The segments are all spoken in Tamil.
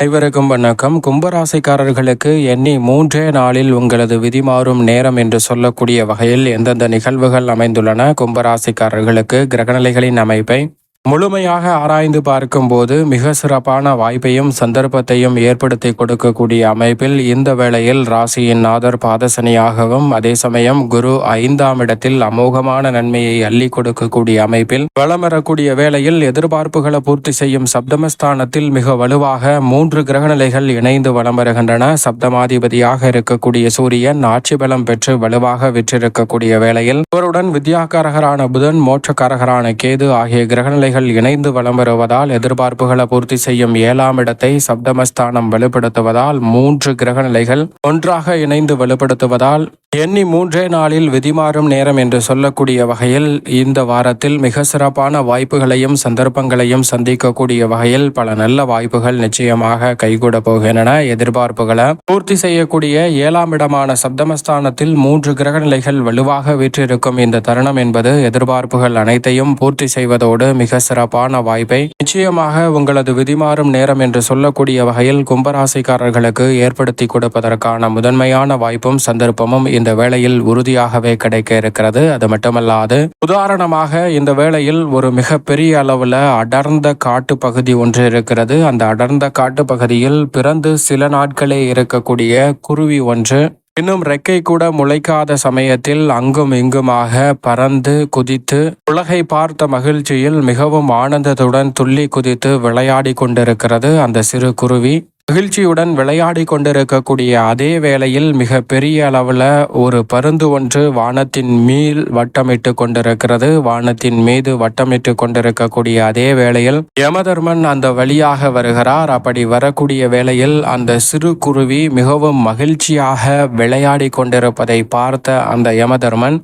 அனைவருக்கும் வணக்கம். கும்பராசிக்காரர்களுக்கு எண்ணி மூன்றே நாளில் உங்களது விதி மாறும் நேரம் என்று சொல்லக்கூடிய வகையில் எந்தெந்த நிகழ்வுகள் அமைந்துள்ளன? கும்பராசிக்காரர்களுக்கு கிரகநிலைகளின் அமைப்பை முழுமையாக ஆராய்ந்து பார்க்கும்போது மிக சிறப்பான வாய்ப்பையும் சந்தர்ப்பத்தையும் ஏற்படுத்தி கொடுக்கக்கூடிய அமைப்பில் இந்த வேளையில் ராசியின் நாதர் பாதசனியாகவும் அதே சமயம் குரு ஐந்தாம் இடத்தில் அமோகமான நன்மையை அள்ளி கொடுக்கக்கூடிய அமைப்பில் வளம் வரக்கூடிய வேளையில் எதிர்பார்ப்புகளை பூர்த்தி செய்யும் சப்தமஸ்தானத்தில் மிக வலுவாக மூன்று கிரகநிலைகள் இணைந்து வளம் வருகின்றன. சப்தமாதிபதியாக இருக்கக்கூடிய சூரியன் ஆட்சி பலம் பெற்று வலுவாக விற்றிருக்கக்கூடிய வேளையில் இவருடன் வித்யாகாரகரான புதன் மோட்சக்காரகரான கேது ஆகிய கிரகநிலைகள் இணைந்து வலம் வருவதால் எதிர்பார்ப்புகளை பூர்த்தி செய்யும் ஏழாம் இடத்தை சப்தமஸ்தானம் வலுப்படுத்துவதால் மூன்று கிரகநிலைகள் ஒன்றாக இணைந்து வலுப்படுத்துவதால் எண்ணி மூன்றே நாளில் விதிமாறும் நேரம் என்று சொல்லக்கூடிய வகையில் இந்த வாரத்தில் மிக சிறப்பான வாய்ப்புகளையும் சந்தர்ப்பங்களையும் சந்திக்கக்கூடிய வகையில் பல நல்ல வாய்ப்புகள் நிச்சயமாக கைகூட போகின்றன. எதிர்பார்ப்புகளை பூர்த்தி செய்யக்கூடிய ஏழாம் இடமான சப்தமஸ்தானத்தில் மூன்று கிரகநிலைகள் வலுவாக வீற்றிருக்கும் இந்த தருணம் என்பது எதிர்பார்ப்புகள் அனைத்தையும் பூர்த்தி செய்வதோடு மிக சிறப்பான வாய்ப்பை நிச்சயமாக உங்களது விதிமாறும் நேரம் என்று சொல்லக்கூடிய வகையில் கும்பராசிக்காரர்களுக்கு ஏற்படுத்தி கொடுப்பதற்கான முதன்மையான வாய்ப்பும் சந்தர்ப்பமும் இந்த வேளையில் உறுதியாகவே கிடைக்க இருக்கிறது. அது மட்டுமல்லாது உதாரணமாக இந்த வேளையில் ஒரு மிக பெரிய அளவுல அடர்ந்த காட்டு பகுதி ஒன்று இருக்கிறது. அந்த அடர்ந்த காட்டு பகுதியில் பிறந்து சில நாட்களே இருக்கக்கூடிய குருவி ஒன்று இன்னும் ரெக்கை கூட முளைக்காத சமயத்தில் அங்கும் இங்குமாக பறந்து குதித்து உலகை பார்த்த மகிழ்ச்சியில் மிகவும் ஆனந்தத்துடன் துள்ளி குதித்து விளையாடி கொண்டிருக்கிறது அந்த சிறு குருவி. மகிழ்ச்சியுடன் விளையாடி கொண்டிருக்கக்கூடிய அதே வேளையில் மிக பெரிய அளவில் ஒரு பருந்து ஒன்று வானத்தின் மீள் வட்டமிட்டு கொண்டிருக்கிறது. வானத்தின் மீது வட்டமிட்டு கொண்டிருக்கக்கூடிய அதே வேளையில் யமதர்மன் அந்த வழியாக வருகிறார். அப்படி வரக்கூடிய வேளையில் அந்த சிறு குருவி மிகவும் மகிழ்ச்சியாக விளையாடி கொண்டிருப்பதை பார்த்த அந்த யமதர்மன்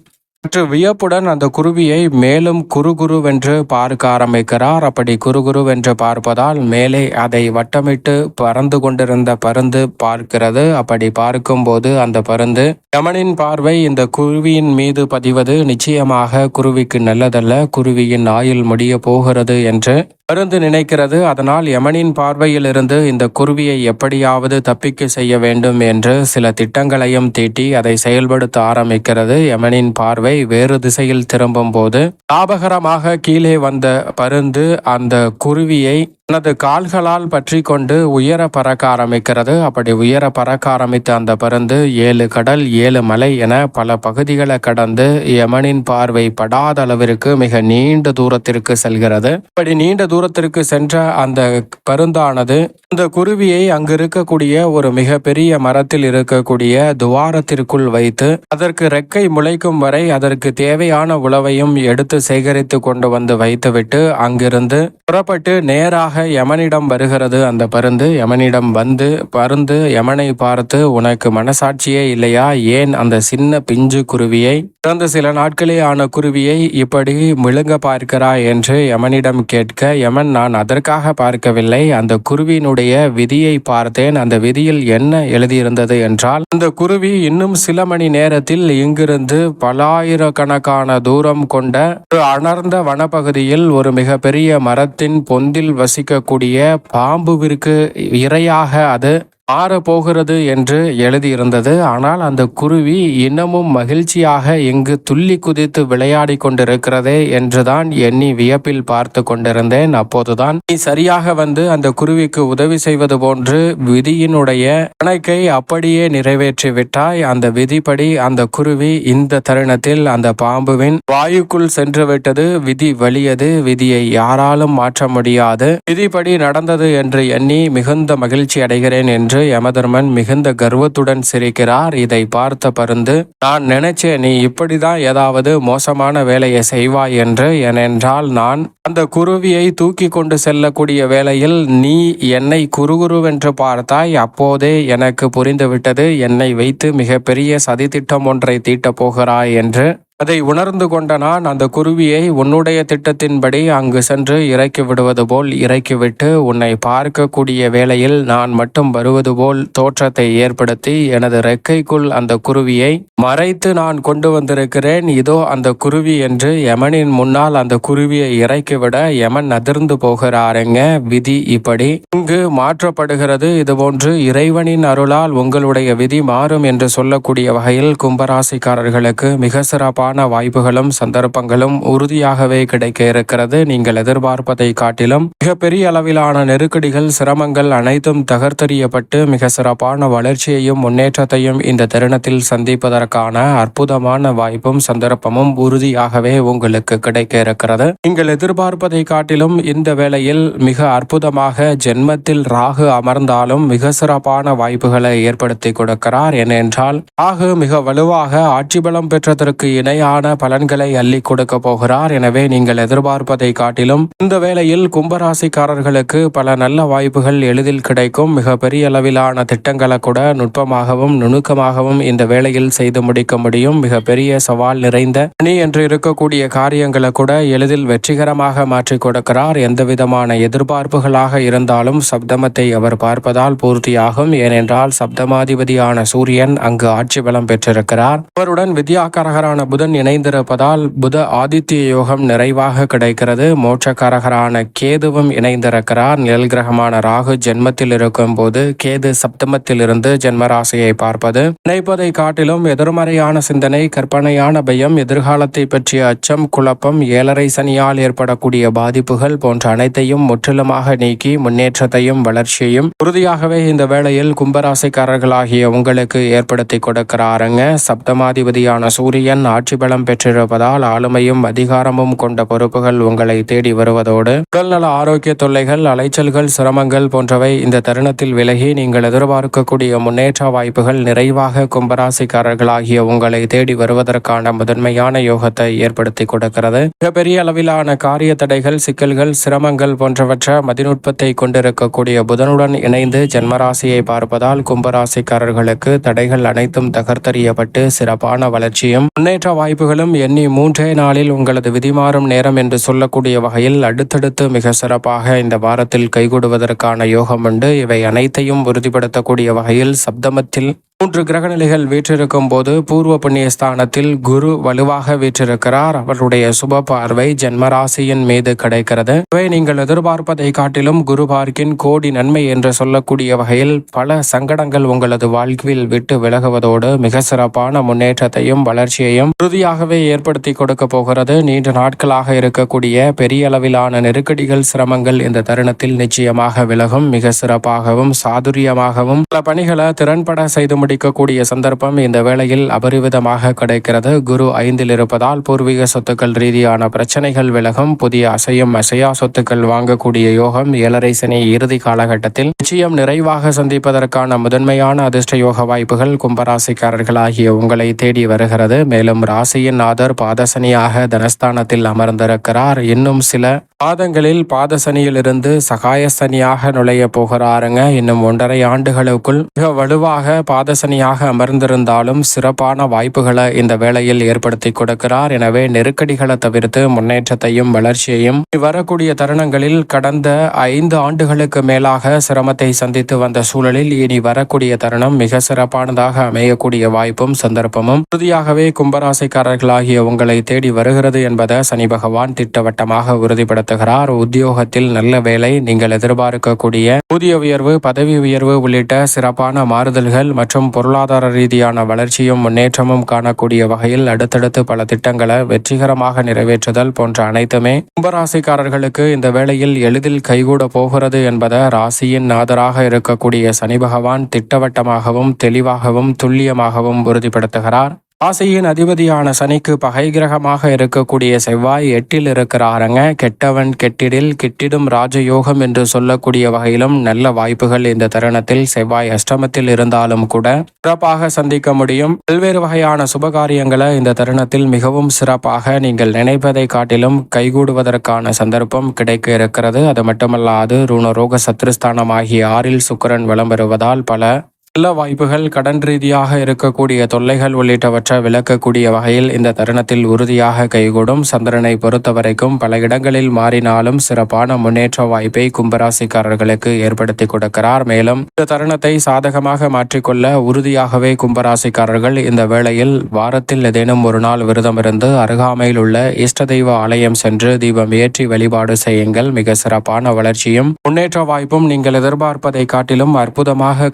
சற்று வியப்புடன் அந்த குருவியை மேலும் குறுகுருவென்று பார்க்க ஆரம்பிக்கிறார். அப்படி குறுகுருவென்று பார்ப்பதால் மேலே அதை வட்டமிட்டு பறந்து கொண்டிருந்த பருந்து பார்க்கிறது. அப்படி பார்க்கும்போது அந்த பருந்து யமனின் பார்வை இந்த குருவியின் மீது பதிவது நிச்சயமாக குருவிக்கு நல்லதல்ல. குருவியின் ஆயுள் முடிய போகிறது என்று பருந்து நினைக்கிறது. அதனால் யமனின் பார்வையிலிருந்து இந்த குருவியை எப்படியாவது தப்பிக்க செய்ய வேண்டும் என்று சில திட்டங்களையும் தீட்டி அதை செயல்படுத்த ஆரம்பிக்கிறது. யமனின் பார்வை வேறு திசையில் திரும்பும் போது லாபகரமாக கீழே வந்த பருந்து அந்த குருவியை தனது கால்களால் பற்றி கொண்டு உயர பறக்க ஆரம்பிக்கிறது. அப்படி உயர பறக்க ஆரம்பித்த அந்த பருந்து ஏழு கடல் ஏழு மலை என பல பகுதிகளை கடந்து யமனின் பார்வை படாத அளவிற்கு மிக நீண்ட தூரத்திற்கு செல்கிறது. அப்படி நீண்ட தூரத்திற்கு சென்ற அந்த பருந்தானது அந்த குருவியை அங்கு இருக்கக்கூடிய ஒரு மிக பெரிய மரத்தில் இருக்கக்கூடிய துவாரத்திற்குள் வைத்து அதற்கு ரெக்கை முளைக்கும் வரை அதற்கு தேவையான உழவையும் எடுத்து சேகரித்து கொண்டு வந்து வைத்துவிட்டு அங்கிருந்து புறப்பட்டு நேராக யமனிடம் வருகிறது அந்த பருந்து. யமனிடம் வந்து பருந்து யமனை பார்த்து உனக்கு மனசாட்சியே இல்லையா? ஏன் அந்த சின்ன பிஞ்சு குருவியை பிறந்த சில நாட்களே ஆன குருவியை இப்படி விழுங்க பார்க்கிறாய்? என்று யமனிடம் கேட்க யமன் நான் அதற்காக பார்க்கவில்லை. அந்த குருவியினுடைய விதியை பார்த்தேன். அந்த விதியில் என்ன எழுதியிருந்தது என்றால் அந்த குருவி இன்னும் சில மணி நேரத்தில் இங்கிருந்து பலாயிரக்கணக்கான தூரம் கொண்ட ஒரு அடர்ந்த வனப்பகுதியில் ஒரு மிகப்பெரிய மரத்தின் பொந்தில் வசிக்கக்கூடிய பாம்புவிற்கு இரையாக அது மாறப்போகிறது என்று எழுதியிருந்தது. ஆனால் அந்த குருவி இன்னமும் மகிழ்ச்சியாக இங்கு துள்ளி குதித்து விளையாடி கொண்டிருக்கிறதே என்றுதான் எண்ணி வியப்பில் பார்த்து கொண்டிருந்தேன். அப்போதுதான் நீ சரியாக வந்து அந்த குருவிக்கு உதவி செய்வது போன்று விதியினுடைய கணக்கை அப்படியே நிறைவேற்றி விட்டாய் அந்த விதிப்படி அந்த குருவி இந்த தருணத்தில் அந்த பாம்புவின் வாயுக்குள் சென்று விட்டது விதி வலியது. விதியை யாராலும் மாற்ற முடியாது. விதிப்படி நடந்தது என்று எண்ணி மிகுந்த மகிழ்ச்சி அடைகிறேன் என்று என்று யமதர்மன் மிகுந்த கர்வத்துடன் சிரிக்கிறார். இதை பார்த்த பருந்து நான் நினைச்சேன் நீ இப்படிதான் ஏதாவது மோசமான வேலையை செய்வாய் என்று ஏனென்றால் நான் அந்த குருவியை தூக்கி கொண்டு செல்லக்கூடிய வேளையில் நீ என்னை குறுகுருவென்று பார்த்தாய். அப்போதே எனக்கு புரிந்துவிட்டது. என்னை வைத்து மிகப்பெரிய சதித்திட்டம் ஒன்றை தீட்டப் போகிறாய் என்று அதை உணர்ந்து கொண்ட நான் அந்த குருவியை உன்னுடைய திட்டத்தின்படி அங்கு சென்று இறக்கி விடுவது போல் இறக்கிவிட்டு உன்னை பார்க்கக்கூடிய வேளையில் நான் மட்டும் வருவது போல் தோற்றத்தை ஏற்படுத்தி எனது ரெக்கைக்குள் அந்த குருவியை மறைத்து நான் கொண்டு வந்திருக்கிறேன். இதோ அந்த குருவி என்று யமனின் முன்னால் அந்த குருவியை இறக்கிவிட யமன் அதிர்ந்து போகிறாருங்க. விதி இப்படி. இங்கு மாற்றப்படுகிறது. இதுபோன்று இறைவனின் அருளால் உங்களுடைய விதி மாறும் என்று சொல்லக்கூடிய வகையில் கும்பராசிக்காரர்களுக்கு மிக சிறப்பாக சிறப்பான வாய்ப்புகளும் சந்தர்ப்பங்களும் உறுதியாகவே கிடைக்க இருக்கிறது. நீங்கள் எதிர்பார்ப்பதை காட்டிலும் மிகப்பெரிய அளவிலான நெருக்கடிகள் சிரமங்கள் அனைத்தும் தகர்த்தெறியப்பட்டு மிக சிறப்பான வளர்ச்சியையும் முன்னேற்றத்தையும் இந்த தருணத்தில் சந்திப்பதற்கான அற்புதமான வாய்ப்பும் சந்தர்ப்பமும் உறுதியாகவே உங்களுக்கு கிடைக்க இருக்கிறது. நீங்கள் எதிர்பார்ப்பதை காட்டிலும் இந்த வேளையில் மிக அற்புதமாக ஜென்மத்தில் ராகு அமர்ந்தாலும் மிக சிறப்பான வாய்ப்புகளை ஏற்படுத்தி கொடுக்கிறார். ஏனென்றால் ராகு மிக வலுவாக ஆட்சி பலம் பெற்றதற்கு நிலையான பலன்களை அள்ளி கொடுக்க போகிறார். எனவே நீங்கள் எதிர்பார்ப்பதை காட்டிலும் இந்த வேளையில் கும்பராசிக்காரர்களுக்கு பல நல்ல வாய்ப்புகள் எளிதில் கிடைக்கும். மிக பெரிய அளவிலான திட்டங்களை கூட நுட்பமாகவும் நுணுக்கமாகவும் இந்த வேளையில் செய்து முடிக்க முடியும். மிக பெரிய சவால் நிறைந்த அணி என்று இருக்கக்கூடிய காரியங்களை கூட எளிதில் வெற்றிகரமாக மாற்றி கொடுக்கிறார். எந்த விதமான எதிர்பார்ப்புகளாக இருந்தாலும் சப்தமத்தை அவர் பார்ப்பதால் பூர்த்தியாகும். ஏனென்றால் சப்தமாதிபதியான சூரியன் அங்கு ஆட்சி பலம் பெற்றிருக்கிறார். அவருடன் வித்யாகரகரான புதன் இணைந்திருப்பதால் புத ஆதித்ய யோகம் நிறைவாக கிடைக்கிறது. மோட்சக்காரகரான கேதுவும் இணைந்திருக்கிறார். நிழல் கிரகமான ராகு ஜென்மத்தில் இருக்கும் போது கேது சப்தமத்தில் இருந்து ஜென்மராசியை பார்ப்பது. நினைப்பதை காட்டிலும் எதிர்மறையான சிந்தனை கற்பனையான பயம் எதிர்காலத்தை பற்றிய அச்சம் குழப்பம் ஏழரை சனியால் ஏற்படக்கூடிய பாதிப்புகள் போன்ற அனைத்தையும் முற்றிலுமாக நீக்கி முன்னேற்றத்தையும் வளர்ச்சியையும் உறுதியாகவே இந்த வேளையில் கும்பராசிக்காரர்களாகிய உங்களுக்கு ஏற்படுத்தி கொடுக்கிறாருங்க. சப்தமாதிபதியான சூரியன் ஆட்சி பலம் பெற்றிருப்பதால் ஆளுமையும் அதிகாரமும் கொண்ட பொறுப்புகள் உங்களை தேடி வருவதோடு உடல்நல ஆரோக்கிய தொல்லைகள் அலைச்சல்கள் சிரமங்கள் போன்றவை இந்த தருணத்தில் விலகி நீங்கள் எதிர்பார்க்கக்கூடிய முன்னேற்ற வாய்ப்புகள் நிறைவாக கும்பராசிக்காரர்களாகிய உங்களை தேடி வருவதற்கான முதன்மையான யோகத்தை ஏற்படுத்தி கொடுக்கிறது. மிகப்பெரிய அளவிலான காரிய தடைகள் சிக்கல்கள் சிரமங்கள் போன்றவற்ற மதிநுட்பத்தை கொண்டிருக்கக்கூடிய புதனுடன் இணைந்து ஜென்மராசியை பார்ப்பதால் கும்பராசிக்காரர்களுக்கு தடைகள் அனைத்தும் தகர்த்தறியப்பட்டு சிறப்பான வளர்ச்சியும் முன்னேற்ற வாய்ப்புகளும் எண்ணி மூன்றே நாளில் உங்களது விதிமாறும் நேரம் என்று சொல்லக்கூடிய வகையில் அடுத்தடுத்து மிக சிறப்பாக இந்த வாரத்தில் கைகூடுவதற்கான யோகம் உண்டு. இவை அனைத்தையும் உறுதிப்படுத்தக்கூடிய வகையில் சப்தமத்தில் மூன்று கிரகநிலைகள் வீற்றிருக்கும் போது பூர்வ புண்ணிய ஸ்தானத்தில் குரு வலுவாக வீற்றிருக்கிறார். அவருடைய சுப பார்வை ஜென்மராசியின் மீது கிடைக்கிறது. இவை நீங்கள் எதிர்பார்ப்பதை காட்டிலும் குரு பார்க்கின் கோடி நன்மை என்று சொல்லக்கூடிய வகையில் பல சங்கடங்கள் உங்களது வாழ்க்கையில் விட்டு விலகுவதோடு மிக சிறப்பான முன்னேற்றத்தையும் வளர்ச்சியையும் உறுதியாகவே ஏற்படுத்தி கொடுக்க போகிறது. நீண்ட நாட்களாக இருக்கக்கூடிய பெரிய அளவிலான நெருக்கடிகள் சிரமங்கள் இந்த தருணத்தில் நிச்சயமாக விலகும். மிக சிறப்பாகவும் சாதுரியமாகவும் பல பணிகளை திறன்பட செய்து முடிக்கக்கூடிய சந்தர்ப்பம் இந்த வேளையில் அபரிவிதமாக கிடைக்கிறது. குரு ஐந்தில் இருப்பதால் பூர்வீக சொத்துக்கள் ரீதியான பிரச்சனைகள் விலகும். புதிய அசையும் அசையா சொத்துக்கள் வாங்கக்கூடிய யோகம் ஏழரை சனி இறுதி காலகட்டத்தில் நிச்சயம் நிறைவாக சந்திப்பதற்கான முதன்மையான அதிர்ஷ்ட யோக வாய்ப்புகள் கும்பராசிக்காரர்களாகிய உங்களை தேடி வருகிறது. மேலும் ராசியின் ஆதர் பாதசனியாக தனஸ்தானத்தில் அமர்ந்திருக்கிறார். இன்னும் சில பாதங்களில் பாதசனியிலிருந்து சகாயசனியாக நுழைய போகிறாருங்க. இன்னும் ஒன்றரை ஆண்டுகளுக்குள் மிக வலுவாக பாத பாதசனியாக அமர்ந்திருந்தாலும் சிறப்பான வாய்ப்புகளை இந்த வேளையில் ஏற்படுத்தி கொடுக்கிறார். எனவே நெருக்கடிகளை தவிர்த்து முன்னேற்றத்தையும் வளர்ச்சியையும் வரக்கூடிய தருணங்களில் கடந்த ஐந்து ஆண்டுகளுக்கு மேலாக சிரமத்தை சந்தித்து வந்த சூழலில் இனி வரக்கூடிய தருணம் மிக சிறப்பானதாக அமையக்கூடிய வாய்ப்பும் சந்தர்ப்பமும். உறுதியாகவே கும்பராசிக்காரர்களாகிய உங்களை தேடி வருகிறது என்பதை சனி பகவான் திட்டவட்டமாக உறுதிப்படுத்துகிறார். உத்தியோகத்தில் நல்ல வேலை நீங்கள் எதிர்பார்க்கக்கூடிய ஊதிய உயர்வு பதவி உயர்வு உள்ளிட்ட சிறப்பான மாறுதல்கள் மற்றும் பொருளாதார ரீதியான வளர்ச்சியும் முன்னேற்றமும் காணக்கூடிய வகையில் அடுத்தடுத்து பல திட்டங்களை வெற்றிகரமாக நிறைவேற்றுதல் போன்ற அனைத்துமே கும்பராசிக்காரர்களுக்கு இந்த வேளையில் எளிதில் கைகூட போகிறது என்பதை ராசியின் நாதராக இருக்கக்கூடிய சனி பகவான் திட்டவட்டமாகவும் தெளிவாகவும் துல்லியமாகவும் உறுதிப்படுத்துகிறார். ராசியின் அதிபதியான சனிக்கு பகை கிரகமாக இருக்கக்கூடிய செவ்வாய் எட்டில் இருக்கிறாருங்க. கெட்டவன் கெட்டிடில் கிட்டிடும் ராஜயோகம் என்று சொல்லக்கூடிய வகையிலும் நல்ல வாய்ப்புகள் இந்த தருணத்தில் செவ்வாய் அஷ்டமத்தில் இருந்தாலும் கூட சிறப்பாக சந்திக்க முடியும். பல்வேறு வகையான சுபகாரியங்களை இந்த தருணத்தில் மிகவும் சிறப்பாக நீங்கள் நினைப்பதை காட்டிலும் கைகூடுவதற்கான சந்தர்ப்பம் கிடைக்க இருக்கிறது. அது மட்டுமல்லாது ருணரோக சத்ருஸ்தானம் ஆகிய ஆறில் சுக்கரன் வலம் பெறுவதால் பல நல்ல வாய்ப்புகள் கடன் ரீதியாக இருக்கக்கூடிய தொல்லைகள் உள்ளிட்டவற்றை விளக்கக்கூடிய வகையில் இந்த தருணத்தில் உறுதியாக கைகூடும். சந்திரனை பொறுத்தவரைக்கும் பல இடங்களில் மாறினாலும் சிறப்பான முன்னேற்ற வாய்ப்பை கும்பராசிக்காரர்களுக்கு ஏற்படுத்தி கொடுக்கிறார். மேலும் இந்த தருணத்தை சாதகமாக மாற்றிக்கொள்ள உறுதியாகவே கும்பராசிக்காரர்கள் இந்த வேளையில் வாரத்தில் ஏதேனும் ஒரு நாள் விரதம் இருந்து அருகாமையில் உள்ள இஷ்ட தெய்வ ஆலயம் சென்று தீபம் ஏற்றி வழிபாடு செய்யுங்கள். மிக சிறப்பான வளர்ச்சியும் முன்னேற்ற வாய்ப்பும் நீங்கள் எதிர்பார்ப்பதை காட்டிலும் அற்புதமாக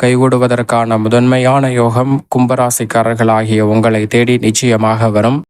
அதற்கான முதன்மையான யோகம் கும்பராசிக்காரர்களாகிய உங்களை தேடி நிச்சயமாக வரும்.